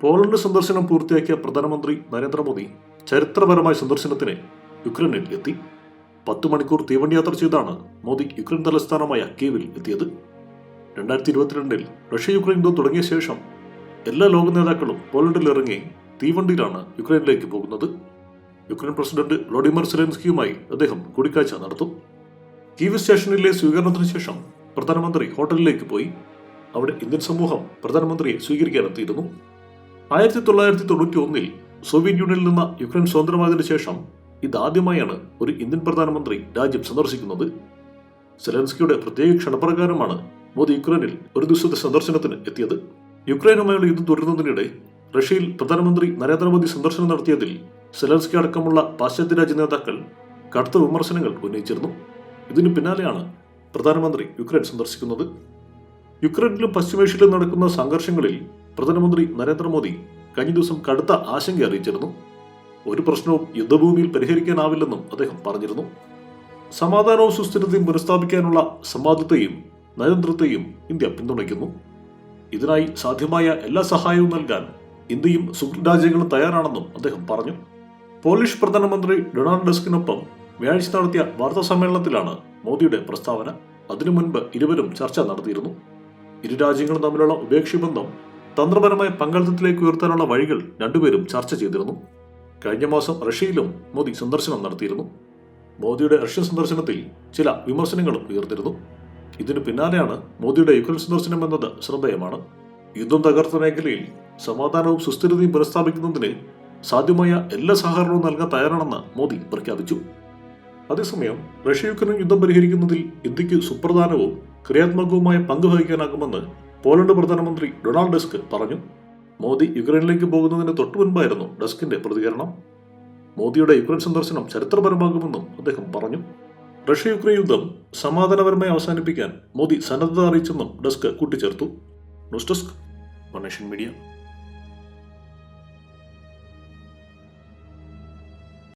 Poland സന്ദർശനം പൂർത്തിയാക്കിയ പ്രധാനമന്ത്രി നരേന്ദ്രമോദി ചരിത്രപരമായ സന്ദർശനത്തിന് യുക്രൈനിൽ എത്തി. പത്ത് മണിക്കൂർ തീവണ്ടി യാത്ര ചെയ്താണ് മോദി യുക്രൈൻ തലസ്ഥാനമായ കീവിൽ എത്തിയത്. രണ്ടായിരത്തി ഇരുപത്തിരണ്ടിൽ റഷ്യ യുക്രൈൻ യുദ്ധം തുടങ്ങിയ ശേഷം എല്ലാ ലോക നേതാക്കളും പോളണ്ടിൽ ഇറങ്ങി തീവണ്ടിയിലാണ് യുക്രൈനിലേക്ക് പോകുന്നത്. യുക്രൈൻ പ്രസിഡന്റ് വ്ളോഡിമർ സെലൻസ്കിയുമായി അദ്ദേഹം കൂടിക്കാഴ്ച നടത്തും. കീവ് സ്റ്റേഷനിലെ സ്വീകരണത്തിന് ശേഷം പ്രധാനമന്ത്രി ഹോട്ടലിലേക്ക് പോയി. അവിടെ ഇന്ത്യൻ സമൂഹം പ്രധാനമന്ത്രിയെ സ്വീകരിക്കാനെത്തിയിരുന്നു. ആയിരത്തി തൊള്ളായിരത്തി തൊണ്ണൂറ്റി ഒന്നിൽ സോവിയറ്റ് യൂണിയനിൽ നിന്ന് യുക്രൈൻ സ്വതന്ത്രമായതിനു ശേഷം ഇതാദ്യമായാണ് ഒരു ഇന്ത്യൻ പ്രധാനമന്ത്രി രാജ്യം സന്ദർശിക്കുന്നത്. സെലൻസ്കിയുടെ പ്രത്യേക ക്ഷണപ്രകാരമാണ് മോദി യുക്രൈനിൽ ഒരു ദിവസത്തെ സന്ദർശനത്തിന് എത്തിയത്. യുക്രൈനുമായുള്ള യുദ്ധം തുടരുന്നതിനിടെ റഷ്യയിൽ പ്രധാനമന്ത്രി നരേന്ദ്രമോദി സന്ദർശനം നടത്തിയതിൽ സെലൻസ്കി അടക്കമുള്ള പാശ്ചാത്യ രാജ്യ നേതാക്കൾ കടുത്ത വിമർശനങ്ങൾ ഉന്നയിച്ചിരുന്നു. ഇതിനു പിന്നാലെയാണ് പ്രധാനമന്ത്രി യുക്രൈൻ സന്ദർശിക്കുന്നത്. യുക്രൈനിലും പശ്ചിമേഷ്യയിലും നടക്കുന്ന സംഘർഷങ്ങളിൽ പ്രധാനമന്ത്രി നരേന്ദ്രമോദി കഴിഞ്ഞ ദിവസം കടുത്ത ആശങ്ക അറിയിച്ചിരുന്നു. ഒരു പ്രശ്നവും യുദ്ധഭൂമിയിൽ പരിഹരിക്കാനാവില്ലെന്നും അദ്ദേഹം പറഞ്ഞിരുന്നു. സമാധാനവും സുസ്ഥിരതയും പുനഃസ്ഥാപിക്കാനുള്ള സംവാദത്തെയും നയതന്ത്രത്തെയും ഇന്ത്യ പിന്തുണയ്ക്കുന്നു. ഇതിനായി സാധ്യമായ എല്ലാ സഹായവും നൽകാൻ ഇന്ത്യയും സുഹൃത് രാജ്യങ്ങളും തയ്യാറാണെന്നും അദ്ദേഹം പറഞ്ഞു. പോളിഷ് പ്രധാനമന്ത്രി ഡൊണാൾഡ് ഡസ്കിനൊപ്പം വ്യാഴാഴ്ച നടത്തിയ വാർത്താ സമ്മേളനത്തിലാണ് മോദിയുടെ പ്രസ്താവന. അതിനു മുൻപ് ഇരുവരും ചർച്ച നടത്തിയിരുന്നു. ഇരു രാജ്യങ്ങളും തമ്മിലുള്ള ഉഭയകക്ഷി ബന്ധം തന്ത്രപരമായ പങ്കാളിത്തത്തിലേക്ക് ഉയർത്താനുള്ള വഴികൾ രണ്ടുപേരും ചർച്ച ചെയ്തിരുന്നു. കഴിഞ്ഞ മാസം റഷ്യയിലും മോദി സന്ദർശനം നടത്തിയിരുന്നു. മോദിയുടെ റഷ്യൻ സന്ദർശനത്തിൽ ചില വിമർശനങ്ങളും ഉയർന്നിരുന്നു. ഇതിനു പിന്നാലെയാണ് മോദിയുടെ യുക്രൈൻ സന്ദർശനം എന്നത് ശ്രദ്ധേയമാണ്. യുദ്ധം തകർത്ത മേഖലയിൽ സമാധാനവും സുസ്ഥിരതയും പുനഃസ്ഥാപിക്കുന്നതിന് സാധ്യമായ എല്ലാ സഹകരണവും നൽകാൻ തയ്യാറാണെന്ന് മോദി പ്രഖ്യാപിച്ചു. അതേസമയം റഷ്യ യുക്രൈൻ യുദ്ധം പരിഹരിക്കുന്നതിൽ ഇന്ത്യയ്ക്ക് സുപ്രധാനവും ക്രിയാത്മകവുമായ പങ്ക് വഹിക്കാനാകുമെന്ന് പോളണ്ട് പ്രധാനമന്ത്രി ഡൊണാൾഡ് ഡസ്ക് പറഞ്ഞു മോദി യുക്രൈനിലേക്ക് പോകുന്നതിന് തൊട്ടു മുൻപായിരുന്നു ഡസ്കിന്റെ പ്രതികരണം. മോദിയുടെ യുക്രൈൻ സന്ദർശനം ചരിത്രപരമാകുമെന്നും അദ്ദേഹം പറഞ്ഞു. റഷ്യ യുക്രൈൻ യുദ്ധം സമാധാനപരമായി അവസാനിപ്പിക്കാൻ മോദി സന്നദ്ധത അറിയിച്ചെന്നും ഡസ്ക് കൂട്ടിച്ചേർത്തു. News desk media.